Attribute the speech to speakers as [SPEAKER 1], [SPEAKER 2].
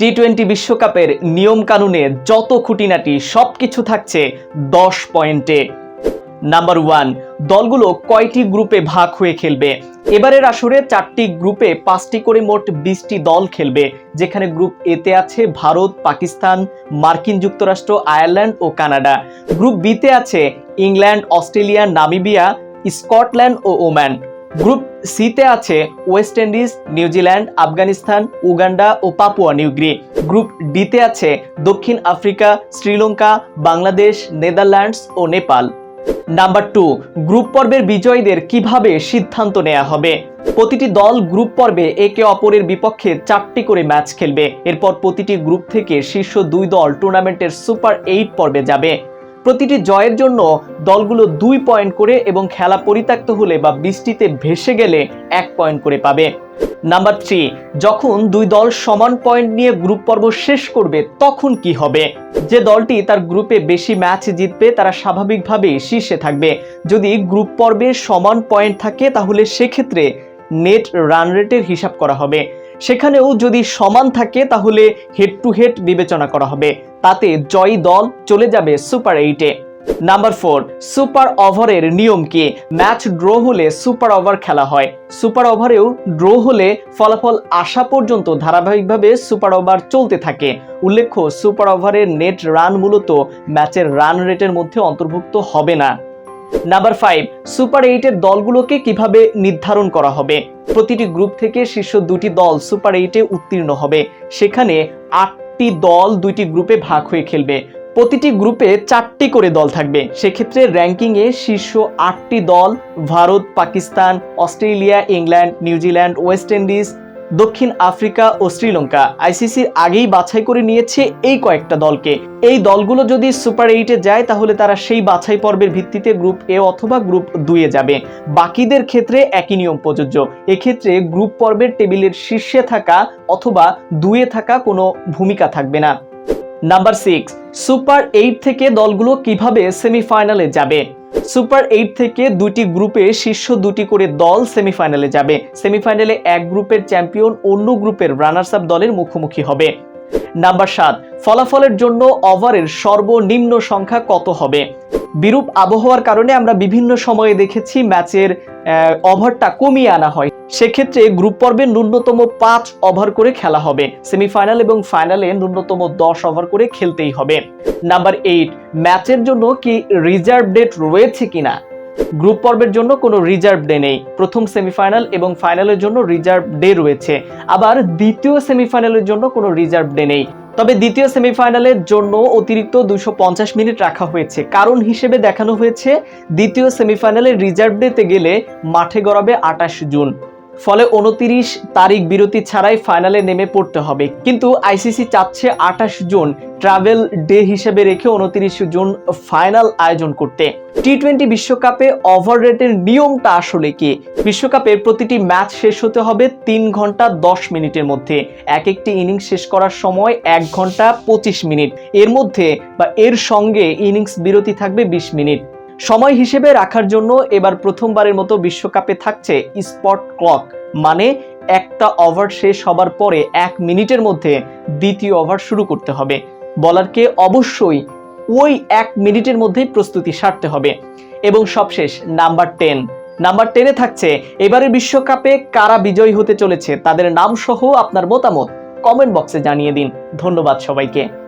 [SPEAKER 1] T twenty বিশ্বকাপের নিয়ম কানুনে যত খুঁটিনাটি সব কিছু থাকছে দশ পয়েন্টে। নাম্বার ওয়ান দলগুলো কয়টি গ্রুপে ভাগ হয়ে খেলবে? এবারের আসরে চারটি গ্রুপে পাঁচটি করে মোট বিশটি দল খেলবে, যেখানে গ্রুপ এতে আছে ভারত, পাকিস্তান, মার্কিন যুক্তরাষ্ট্র, আয়ারল্যান্ড ও কানাডা। গ্রুপ বিতে আছে ইংল্যান্ড, অস্ট্রেলিয়া, নামিবিয়া, স্কটল্যান্ড ও ওম্যান গ্রুপ সিতে আছে West Indies New Zealand Afghanistan, Uganda ও পাপুয়া নিউগ্রি গ্রুপ ডিতে আছে দক্ষিণ আফ্রিকা, শ্রীলঙ্কা, বাংলাদেশ, নেদারল্যান্ডস ও নেপাল। নাম্বার টু, গ্রুপ পর্বের বিজয়ীদের কীভাবে সিদ্ধান্ত নেওয়া হবে? প্রতিটি দল গ্রুপ পর্বে একে অপরের বিপক্ষে চারটি করে ম্যাচ খেলবে। এরপর প্রতিটি গ্রুপ থেকে শীর্ষ দুই দল টুর্নামেন্টের সুপার এইট পর্বে যাবে। প্রতিটি জয়ের জন্য দলগুলো দুই পয়েন্ট করে এবং খেলা পরিত্যক্ত হলে বা বৃষ্টিতে ভেসে গেলে এক পয়েন্ট করে পাবে। নাম্বার থ্রি, যখন দুই দল সমান পয়েন্ট নিয়ে গ্রুপ পর্ব শেষ করবে, তখন কি হবে? যে দলটি তার গ্রুপে বেশি ম্যাচ জিতবে, তারা স্বাভাবিকভাবেই শীর্ষে থাকবে। যদি গ্রুপ পর্বে সমান পয়েন্ট থাকে, তাহলে সেক্ষেত্রে নেট রান রেটের হিসাব করা হবে। সেখানেও যদি সমান থাকে, তাহলে হেড টু হেড বিবেচনা করা হবে। তাতে জয়ী দল চলে যাবে সুপার এইটে নাম্বার ফোর সুপার ওভারের নিয়ম কি? ম্যাচ ড্র হলে সুপার ওভার খেলা হয়। সুপার ওভারেও ড্র হলে ফলাফল আসা পর্যন্ত ধারাবাহিকভাবে সুপার ওভার চলতে থাকে। উল্লেখ্য সুপার ওভারের নেট রান মূলত ম্যাচের রান রেটের মধ্যে অন্তর্ভুক্ত হবে না। নাম্বার ফাইভ সুপার এইটের দলগুলোকে কীভাবে নির্ধারণ করা হবে? প্রতিটি গ্রুপ থেকে শীর্ষ দুটি দল সুপার এইটে উত্তীর্ণ হবে। সেখানে আটটি দল দুইটি গ্রুপে ভাগ হয়ে খেলবে। প্রতিটি গ্রুপে চারটি করে দল থাকবে। সেক্ষেত্রে র্যাঙ্কিংয়ে শীর্ষ আটটি দল Bharat, Pakistan, Australia, England, New Zealand, West Indies দক্ষিণ আফ্রিকা ও শ্রীলঙ্কা। আইসিসির আগেই বাছাই করে নিয়েছে এই কয়েকটা দলকে। এই দলগুলো যদি সুপার এইটে যায়, তাহলে তারা সেই বাছাই পর্বের ভিত্তিতে গ্রুপ এ অথবা গ্রুপ দুইয়ে যাবে। বাকিদের ক্ষেত্রে একই নিয়ম প্রযোজ্য। এক্ষেত্রে গ্রুপ পর্বের টেবিলের শীর্ষে থাকা অথবা দুয়ে থাকা কোনো ভূমিকা থাকবে না। নাম্বার সিক্স, সুপার এইট থেকে দলগুলো কীভাবে সেমিফাইনালে যাবে? সুপার এইট থেকে দুটি গ্রুপে শীর্ষ দুটি করে দল সেমিফাইনালে যাবে। সেমিফাইনালে এক গ্রুপের চ্যাম্পিয়ন অন্য গ্রুপের রানার্স আপ দলের মুখোমুখি হবে। নাম্বার সাত, ফলাফলের জন্য ওভারের সর্বনিম্ন সংখ্যা কত হবে? বিরূপ আবহাওয়ার কারণে আমরা বিভিন্ন সময়ে দেখেছি ম্যাচের ওভারটা কমিয়ে আনা হয়। সেক্ষেত্রে গ্রুপ পর্বে ন্যূনতম পাঁচ ওভার করে খেলা হবে। সেমিফাইনাল এবং ফাইনালে ন্যূনতম দশ ওভার করে খেলতেই হবে। নাম্বার এইট ম্যাচের জন্য কি রিজার্ভ ডেট রয়েছে কিনা? গ্রুপ পর্বের জন্য কোনো রিজার্ভ ডে নেই। প্রথম সেমিফাইনাল এবং ফাইনালের জন্য রিজার্ভ ডে রয়েছে। আবার দ্বিতীয় সেমিফাইনালের জন্য কোনো রিজার্ভ ডে নেই। তবে দ্বিতীয় সেমিফাইনালের জন্য অতিরিক্ত দুশো মিনিট রাখা হয়েছে। কারণ হিসেবে দেখানো হয়েছে, দ্বিতীয় সেমিফাইনালে রিজার্ভ ডেতে গেলে মাঠে গড়াবে আটাশ জুন। ফলে উনতিরিশ তারিখ বিরতি ছাড়াই ফাইনালে নেমে পড়তে হবে। কিন্তু আইসিসি চাচ্ছে আঠাশ জুন ট্রাভেল ডে হিসেবে রেখে উনতিরিশ জুন ফাইনাল আয়োজন করতে। টি টোয়েন্টি বিশ্বকাপে ওভার রেটের নিয়মটা আসলে কি? বিশ্বকাপের প্রতিটি ম্যাচ শেষ হতে হবে তিন ঘণ্টা দশ মিনিটের মধ্যে। এক একটি ইনিংস শেষ করার সময় এক ঘণ্টা পঁচিশ মিনিট। এর মধ্যে বা এর সঙ্গে ইনিংস বিরতি থাকবে বিশ মিনিট। সময় হিসেবে রাখার জন্য এবার প্রথমবারের মতো বিশ্বকাপে থাকছে স্পট ক্লক মানে একটা ওভার শেষ হবার পরে এক মিনিটের মধ্যে দ্বিতীয় ওভার শুরু করতে হবে। বলারকে অবশ্যই ওই এক মিনিটের মধ্যেই প্রস্তুতি সারতে হবে। এবং সবশেষ নাম্বার টেন, নাম্বার টেনে থাকছে এবারের বিশ্বকাপে কারা বিজয়ী হতে চলেছে, তাদের নাম সহ আপনার মতামত কমেন্ট বক্সে জানিয়ে দিন। ধন্যবাদ সবাইকে।